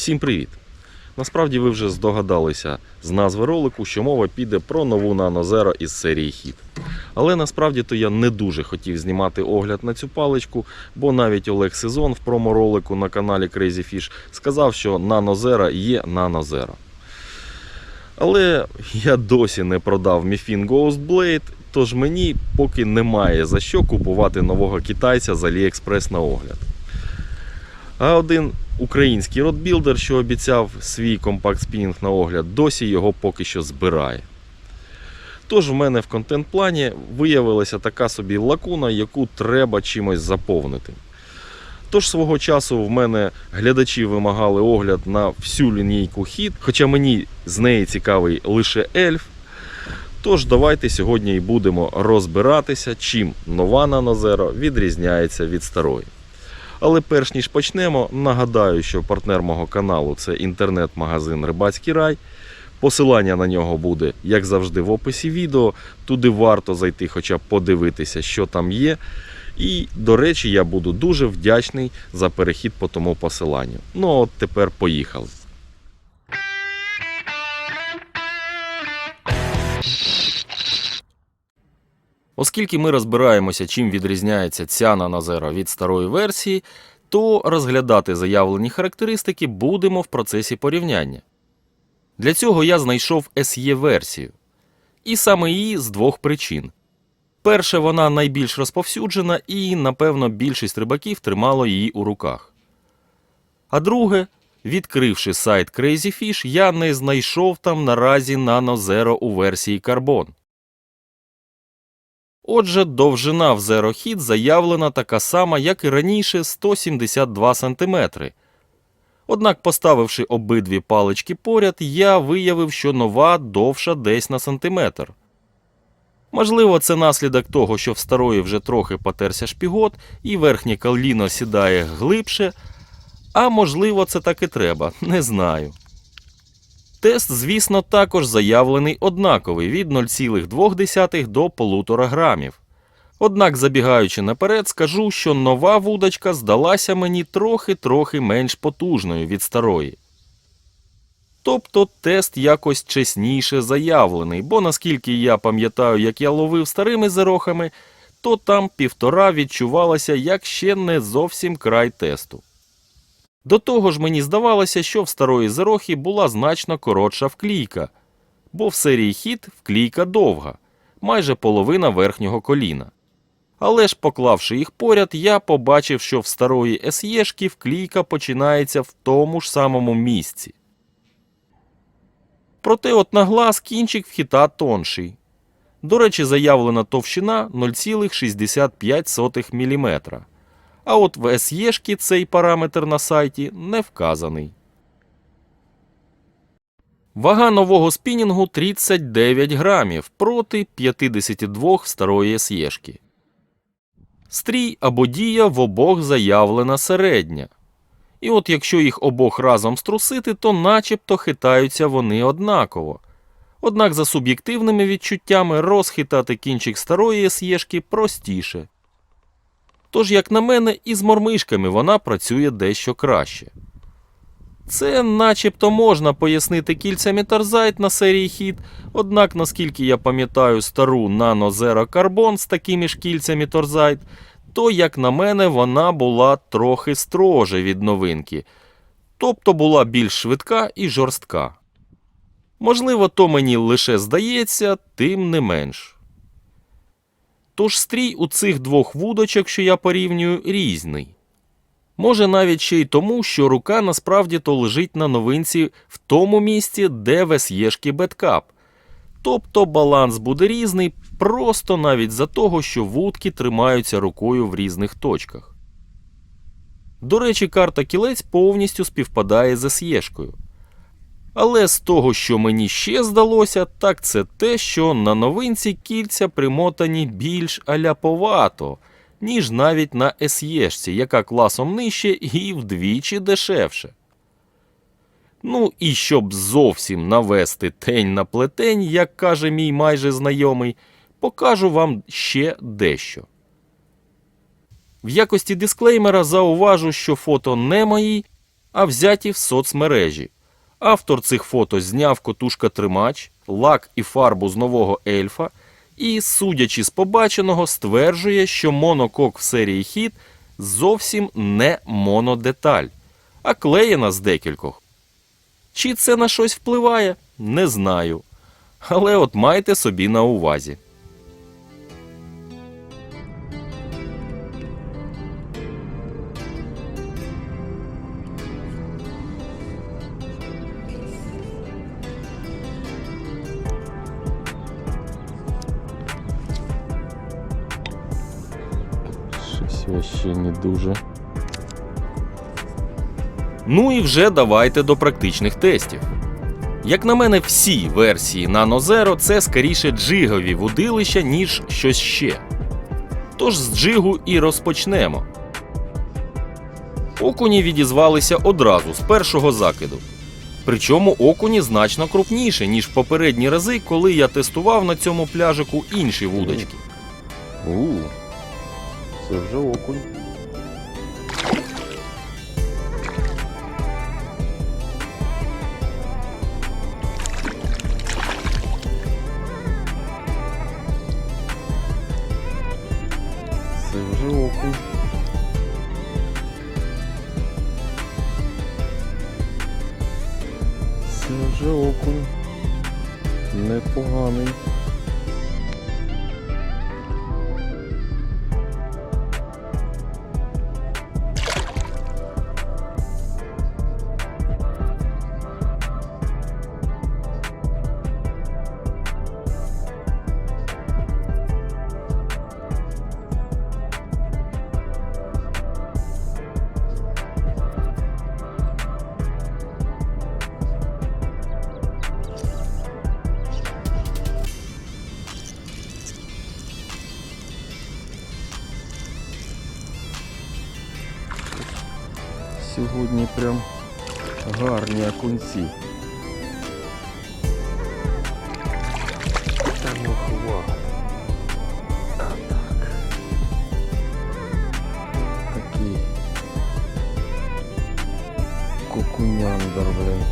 Всім привіт! Насправді ви вже здогадалися з назви ролику, що мова піде про нову Zero із серії Hit. Але насправді то я не дуже хотів знімати огляд на цю паличку, бо навіть Олег Сезон в промо-ролику на каналі Crazy Fish сказав, що Zero є Zero. Але я досі не продав Mifin Ghost Blade, тож мені поки немає за що купувати нового китайця з AliExpress на огляд. А один український родбілдер, що обіцяв свій компакт спінінг на огляд, досі його поки що збирає. Тож в мене в контент-плані виявилася така собі лакуна, яку треба чимось заповнити. Тож свого часу в мене глядачі вимагали огляд на всю лінійку хід, хоча мені з неї цікавий лише ельф. Тож давайте сьогодні і будемо розбиратися, чим нова Zero відрізняється від старої. Але перш ніж почнемо, нагадаю, що партнер мого каналу це інтернет-магазин Рибацький рай. Посилання на нього буде, як завжди, в описі відео. Туди варто зайти, хоча б подивитися, що там є. І, до речі, я буду дуже вдячний за перехід по тому посиланню. Ну, от тепер поїхали. Оскільки ми розбираємося, чим відрізняється ця Zero від старої версії, то розглядати заявлені характеристики будемо в процесі порівняння. Для цього я знайшов SE версію. І саме її з двох причин. Перше, вона найбільш розповсюджена, і, напевно, більшість рибаків тримало її у руках. А друге, відкривши сайт Crazy Fish, я не знайшов там наразі Zero у версії Carbon. Отже, довжина в Hit заявлена така сама, як і раніше 172 см. Однак, поставивши обидві палички поряд, я виявив, що нова довша десь на сантиметр. Можливо, це наслідок того, що в старої вже трохи потерся шпігот і верхнє коліно сідає глибше, а можливо, це так і треба, не знаю. Тест, звісно, також заявлений однаковий від 0,2 до 1,5 грамів. Однак, забігаючи наперед, скажу, що нова вудочка здалася мені трохи-трохи менш потужною від старої. Тобто тест якось чесніше заявлений, бо наскільки я пам'ятаю, як я ловив старими зерохами, то там півтора відчувалося як ще не зовсім край тесту. До того ж, мені здавалося, що в старої зерохи була значно коротша вклійка, бо в серії хід вклійка довга, майже половина верхнього коліна. Але ж, поклавши їх поряд, я побачив, що в старої СЄшки вклійка починається в тому ж самому місці. Проте от на глаз кінчик в хіта тонший. До речі, заявлена товщина 0,65 мм. А от в СЄшки цей параметр на сайті не вказаний. Вага нового спінінгу 39 грамів проти 52 старої СЄшки. Стрій або дія в обох заявлена середня. І от якщо їх обох разом струсити, то начебто хитаються вони однаково. Однак за суб'єктивними відчуттями розхитати кінчик старої СЄшки простіше. Тож, як на мене, і з мормишками вона працює дещо краще. Це начебто можна пояснити кільцями Тарзайт на серії хід, однак, наскільки я пам'ятаю стару Nano Zero Carbon з такими ж кільцями Торзайт, то, як на мене, вона була трохи строже від новинки, тобто була більш швидка і жорстка. Можливо, то мені лише здається, тим не менш. Тож стрій у цих двох вудочок, що я порівнюю, різний. Може навіть ще й тому, що рука насправді то лежить на новинці в тому місці, де вес єшки беткап. Тобто баланс буде різний просто навіть за того, що вудки тримаються рукою в різних точках. До речі, карта кілець повністю співпадає з есєшкою. Але з того, що мені ще здалося, так це те, що на новинці кільця примотані більш аляповато, ніж навіть на есєшці, яка класом нижче і вдвічі дешевше. Ну і щоб зовсім навести тень на плетень, як каже мій майже знайомий, покажу вам ще дещо. В якості дисклеймера зауважу, що фото не мої, а взяті в соцмережі. Автор цих фото зняв котушка тримач, лак і фарбу з нового ельфа, і, судячи з побаченого, стверджує, що монокок в серії хіт зовсім не монодеталь, а клеєна з декількох. Чи це на щось впливає? Не знаю. Але от майте собі на увазі. Дуже. Ну і вже давайте до практичних тестів. Як на мене, всі версії Nano Zero це скоріше джигові вудилища, ніж щось ще. Тож з джигу і розпочнемо. Окуні відізвалися одразу з першого закиду. Причому окуні значно крупніше, ніж в попередні рази, коли я тестував на цьому пляжику інші вудочки. У, це вже окунь. Кокуняндер, блин.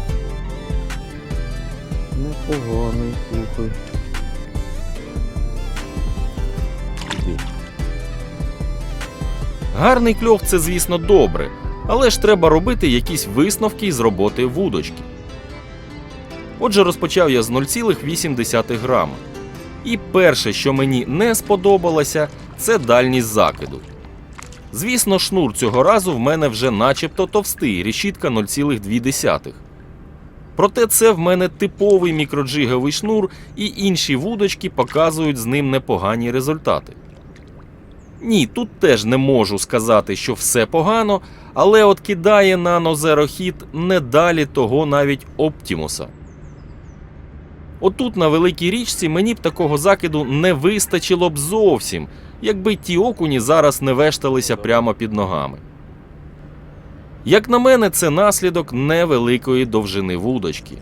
Непоганий, слухай. Гарний кльов це, звісно, добре, але ж треба робити якісь висновки з роботи вудочки. Отже, розпочав я з 0,8 грама. І перше, що мені не сподобалося, це дальність закиду. Звісно, шнур цього разу в мене вже начебто товстий, решітка 0,2. Проте це в мене типовий мікроджиговий шнур, і інші вудочки показують з ним непогані результати. Ні, тут теж не можу сказати, що все погано, але от кидає Hit не далі того навіть Оптімуса. Отут на великій річці мені б такого закиду не вистачило б зовсім, якби ті окуні зараз не вешталися прямо під ногами. Як на мене, це наслідок невеликої довжини вудочки.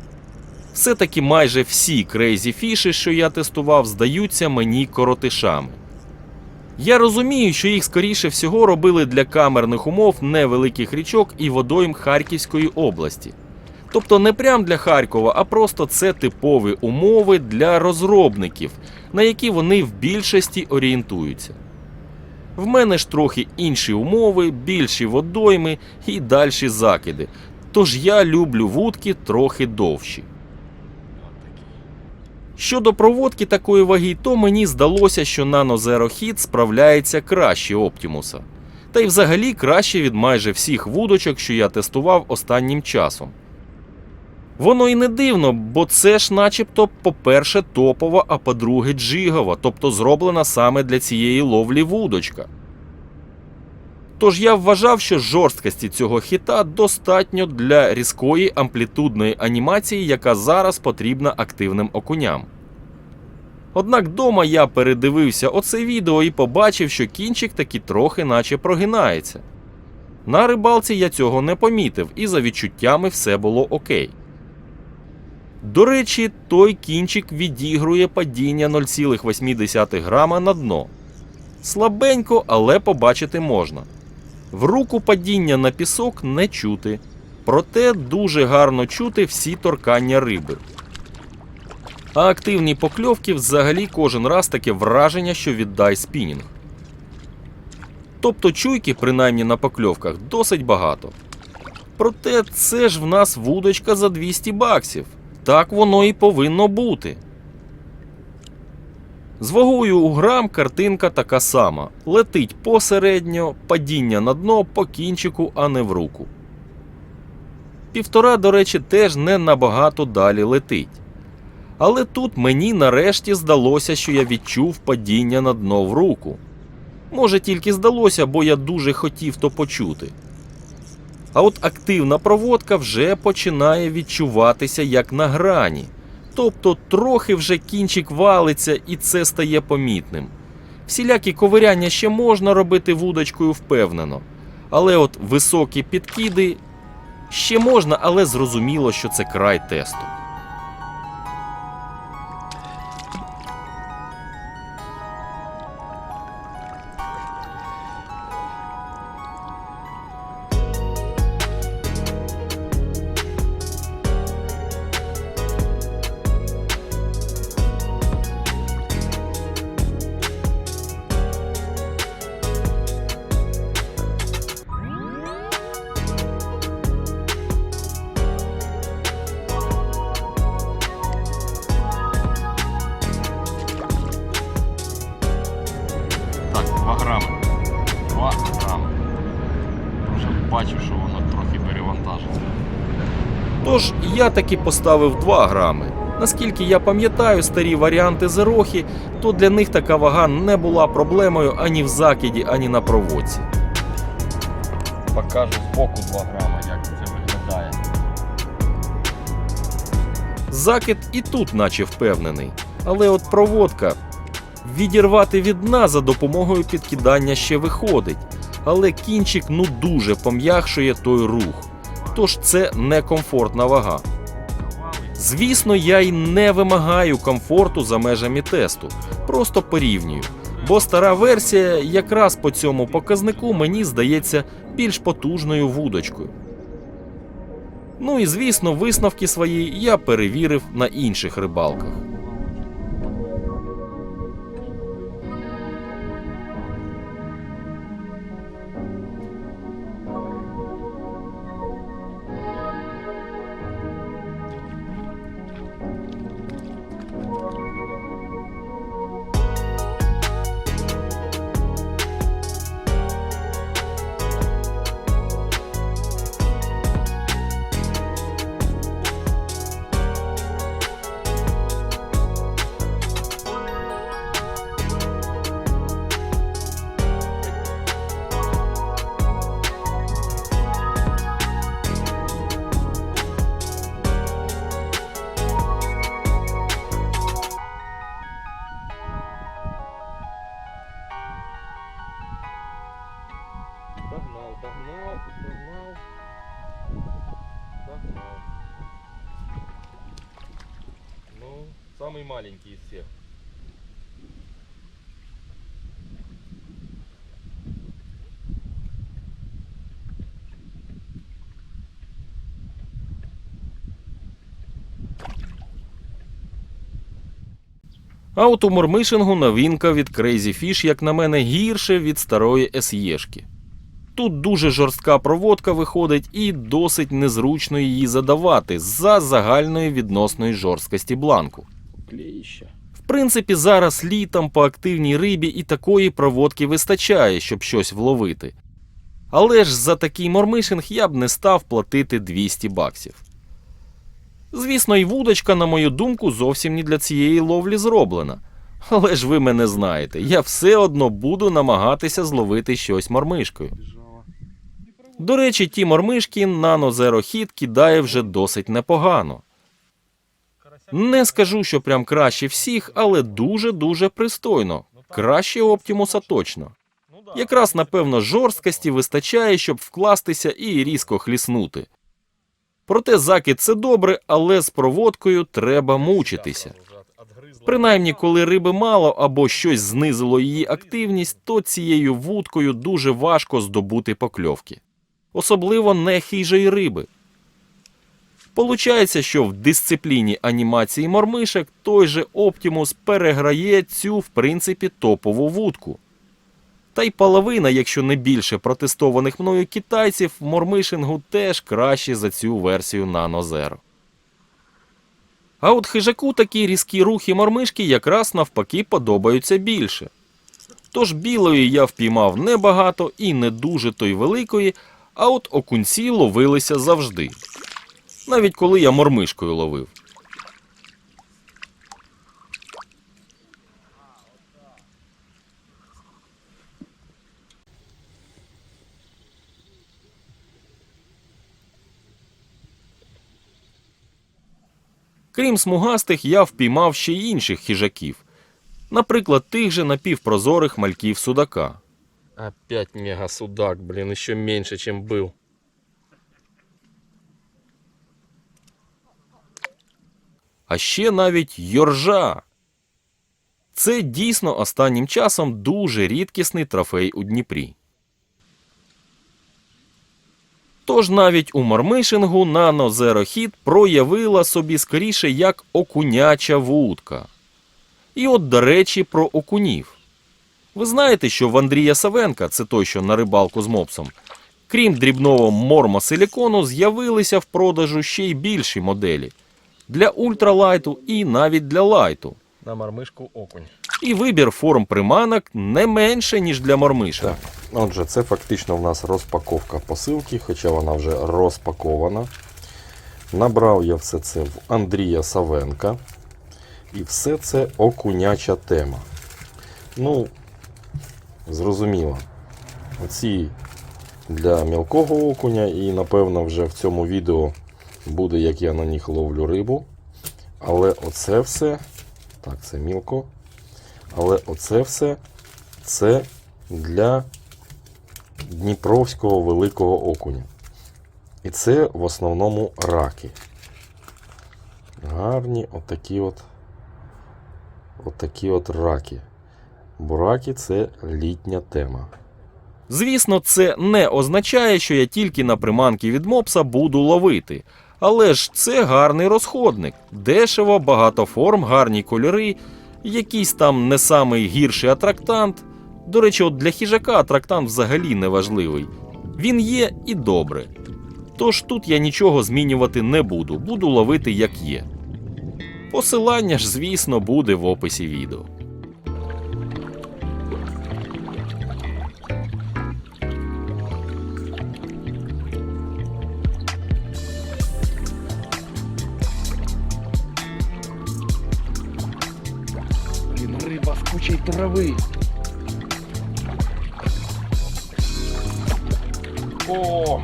Все-таки майже всі крейзі фіші, що я тестував, здаються мені коротишами. Я розумію, що їх скоріше всього робили для камерних умов невеликих річок і водойм Харківської області. Тобто не прям для Харкова, а просто це типові умови для розробників, на які вони в більшості орієнтуються. В мене ж трохи інші умови, більші водойми і дальші закиди. Тож я люблю вудки трохи довші. Щодо проводки такої ваги, то мені здалося, що Hit справляється краще Оптімуса. Та й взагалі краще від майже всіх вудочок, що я тестував останнім часом. Воно і не дивно, бо це ж начебто, по-перше, топова, а по-друге, джигова, тобто зроблена саме для цієї ловлі вудочка. Тож я вважав, що жорсткості цього хіта достатньо для різкої амплітудної анімації, яка зараз потрібна активним окуням. Однак дома я передивився оце відео і побачив, що кінчик таки трохи наче прогинається. На рибалці я цього не помітив, і за відчуттями все було окей. До речі, той кінчик відігрує падіння 0,8 грама на дно. Слабенько, але побачити можна. В руку падіння на пісок не чути. проте дуже гарно чути всі торкання риби. А активні покльовки взагалі кожен раз таке враження, що віддай спінінг. Тобто чуйки, принаймні на покльовках, досить багато. Проте це ж в нас вудочка за 200 баксів. Так воно і повинно бути. З вагою у грам картинка така сама: летить посередньо, падіння на дно по кінчику, а не в руку. Півтора, до речі, теж не набагато далі летить. Але тут мені нарешті здалося, що я відчув падіння на дно в руку. Може, тільки здалося, бо я дуже хотів то почути. А от активна проводка вже починає відчуватися як на грані. Тобто трохи вже кінчик валиться і це стає помітним. Всілякі ковиряння ще можна робити вудочкою впевнено. Але от високі підкиди ще можна, але зрозуміло, що це край тесту. Я таки поставив 2 грами. Наскільки я пам'ятаю старі варіанти Зерохи, то для них така вага не була проблемою ані в закиді, ані на проводці. Покажу збоку 2 грама, як це виглядає. Закид і тут, наче впевнений. Але от проводка відірвати від дна за допомогою підкидання ще виходить. Але кінчик ну дуже пом'якшує той рух. Тож це некомфортна вага. Звісно, я й не вимагаю комфорту за межами тесту, просто порівнюю. Бо стара версія якраз по цьому показнику мені здається більш потужною вудочкою. Ну і звісно, висновки свої я перевірив на інших рибалках. Догнал, догнал, догнал. Догнал. Ну, самый маленький из всех. А новинка від Crazy Fish, як на мене, гірше від старої SE-шки. Тут дуже жорстка проводка виходить і досить незручно її задавати за загальної відносної жорсткості бланку. В принципі, зараз літом по активній рибі і такої проводки вистачає, щоб щось вловити. Але ж за такий мормишинг я б не став платити 200 баксів. Звісно, і вудочка, на мою думку, зовсім не для цієї ловлі зроблена. Але ж ви мене знаєте, я все одно буду намагатися зловити щось мормишкою. До речі, ті мормишки Nano Zero Hit кидає вже досить непогано. Не скажу, що прям краще всіх, але дуже-дуже пристойно. Краще Оптімуса точно. Якраз, напевно, жорсткості вистачає, щоб вкластися і різко хліснути. Проте закид це добре, але з проводкою треба мучитися. Принаймні, коли риби мало або щось знизило її активність, то цією вудкою дуже важко здобути покльовки. Особливо не хижої риби. Получається, що в дисципліні анімації мормишек той же Optimus переграє цю, в принципі, топову вудку. Та й половина, якщо не більше протестованих мною китайців, в мормишингу теж кращі за цю версію Zero. А от хижаку такі різкі рухи мормишки якраз навпаки подобаються більше. Тож білої я впіймав небагато і не дуже то й великої, а от окунці ловилися завжди. Навіть коли я мормишкою ловив. Крім смугастих, я впіймав ще й інших хижаків. Наприклад, тих же напівпрозорих мальків судака. Опять мега-судак, блин, еще меньше, чем был. а ще навіть йоржа. Це дійсно останнім часом дуже рідкісний трофей у Дніпрі. Тож навіть у Nano Zero проявила собі скоріше як окуняча вудка. І от, до речі, про окунів. Ви знаєте, що в Андрія Савенка, це той, що на рибалку з мопсом, крім дрібного мормосилікону, з'явилися в продажу ще й більші моделі для ультралайту і навіть для лайту. На мормышку окунь. І вибір форм приманок не менше, ніж для мормишин. Так, отже, це фактично в нас розпаковка посилки, хоча вона вже розпакована. Набрав я все це в Андрія Савенка. І все це окуняча тема. Ну, зрозуміло. Оці для мілкого окуня, і напевно вже в цьому відео буде, як я на них ловлю рибу. Але оце все. Так, це мілко. Але оце все це для Дніпровського великого окуня. І це в основному раки. Гарні отакі от, отакі от раки. Бо це літня тема. Звісно, це не означає, що я тільки на приманки від мопса буду ловити. Але ж це гарний розходник. Дешево, багато форм, гарні кольори, якийсь там не самий гірший атрактант. До речі, от для хижака атрактант взагалі не важливий. Він є і добре. Тож тут я нічого змінювати не буду, буду ловити як є. Посилання ж, звісно, буде в описі відео. Травы. О!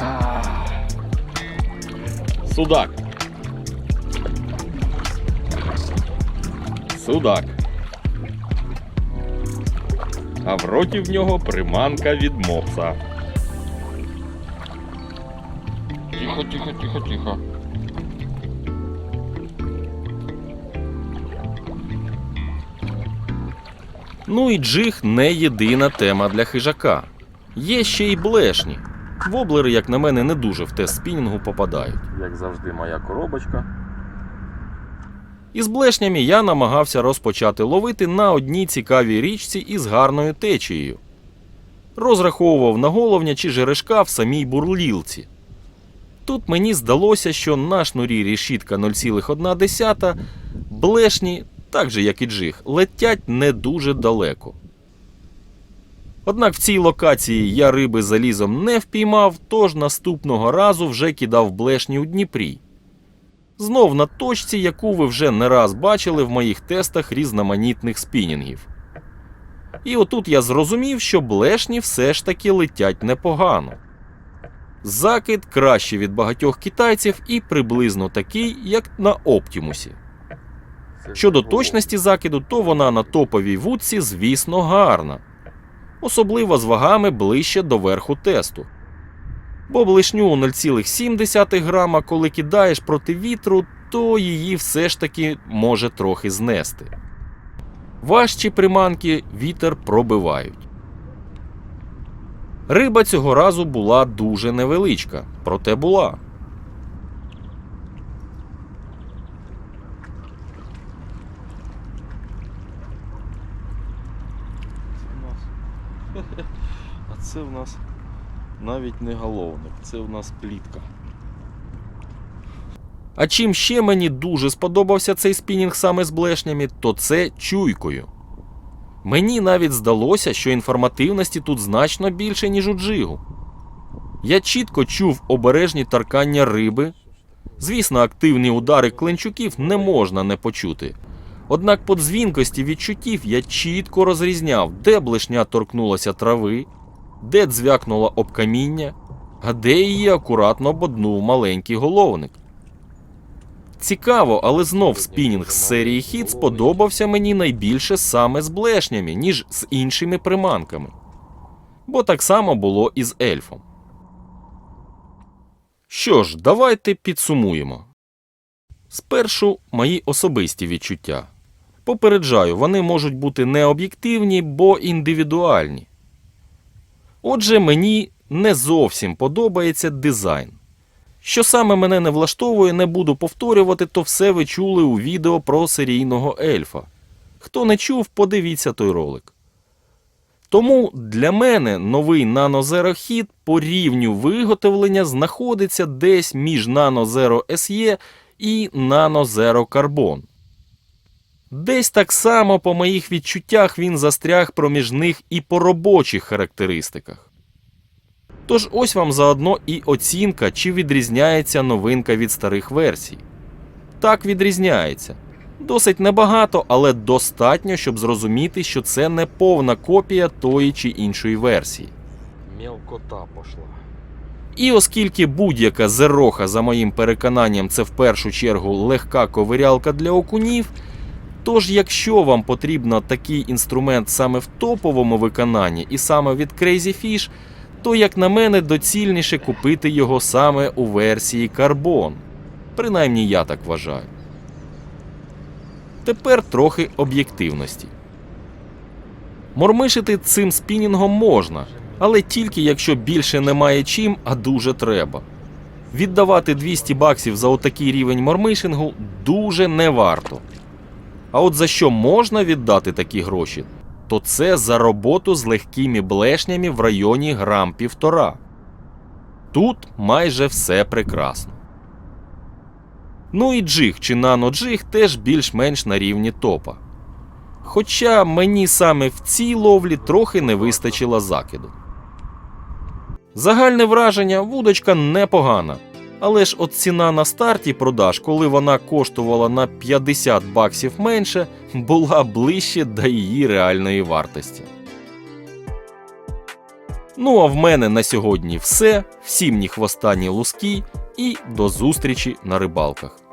А. Судак. Судак. А в роті в нього приманка від мопса. Ну і джиг не єдина тема для хижака. Є ще й блешні. Воблери, як на мене, не дуже в тест спінінгу попадають. Як завжди, моя коробочка. Із блешнями я намагався розпочати ловити на одній цікавій річці із гарною течією. Розраховував на головня чи жерешка в самій бурлілці. Тут мені здалося, що на шнурі рішітка 0,1 блешні, так же як і джиг, летять не дуже далеко. Однак в цій локації я риби залізом не впіймав, тож наступного разу вже кидав блешні у Дніпрі. Знов на точці, яку ви вже не раз бачили в моїх тестах різноманітних спінінгів. І отут я зрозумів, що блешні все ж таки летять непогано. Закид краще від багатьох китайців і приблизно такий, як на Оптімусі. Щодо точності закиду, то вона на топовій вудці, звісно, гарна. Особливо з вагами ближче до верху тесту. Бо блишню у 0,7 грама, коли кидаєш проти вітру, то її все ж таки може трохи знести. Важчі приманки вітер пробивають. Риба цього разу була дуже невеличка, проте була. А це в нас навіть не головник, це в нас плітка. А чим ще мені дуже сподобався цей спінінг саме з блешнями, то це чуйкою. Мені навіть здалося, що інформативності тут значно більше, ніж у джигу. Я чітко чув обережні таркання риби. Звісно, активні удари клинчуків не можна не почути. Однак по дзвінкості відчуттів я чітко розрізняв, де блешня торкнулася трави, де дзвякнула об каміння, а де її акуратно боднув маленький головник. Цікаво, але знов спінінг з серії хіт сподобався мені найбільше саме з блешнями, ніж з іншими приманками. Бо так само було і з ельфом. Що ж, давайте підсумуємо. Спершу мої особисті відчуття. Попереджаю, вони можуть бути необ'єктивні, бо індивідуальні. Отже, мені не зовсім подобається дизайн. Що саме мене не влаштовує, не буду повторювати, то все ви чули у відео про серійного ельфа. Хто не чув, подивіться той ролик. Тому для мене новий Hit по рівню виготовлення знаходиться десь між Nano Zero SE і Zero Carbon. Десь так само по моїх відчуттях він застряг проміж них і по робочих характеристиках. Тож ось вам заодно і оцінка, чи відрізняється новинка від старих версій. Так відрізняється. Досить небагато, але достатньо, щоб зрозуміти, що це не повна копія тої чи іншої версії. Мелкота пошла. І оскільки будь-яка зероха, за моїм переконанням, це в першу чергу легка ковирялка для окунів. Тож, якщо вам потрібно такий інструмент саме в топовому виконанні і саме від Crazy Fish, то, як на мене, доцільніше купити його саме у версії Carbon. Принаймні я так вважаю. Тепер трохи об'єктивності. Мормишити цим спінінгом можна, але тільки якщо більше немає чим, а дуже треба. Віддавати 200 баксів за отакий рівень мормишингу дуже не варто. А от за що можна віддати такі гроші, то це за роботу з легкими блешнями в районі грам півтора. Тут майже все прекрасно. Ну і джиг чи наноджиг теж більш-менш на рівні топа. Хоча мені саме в цій ловлі трохи не вистачило закиду. Загальне враження вудочка непогана. Але ж от ціна на старті продаж, коли вона коштувала на 50 баксів менше, була ближче до її реальної вартості. Ну а в мене на сьогодні все. Всім ні хвоста, ні луски, і до зустрічі на рибалках.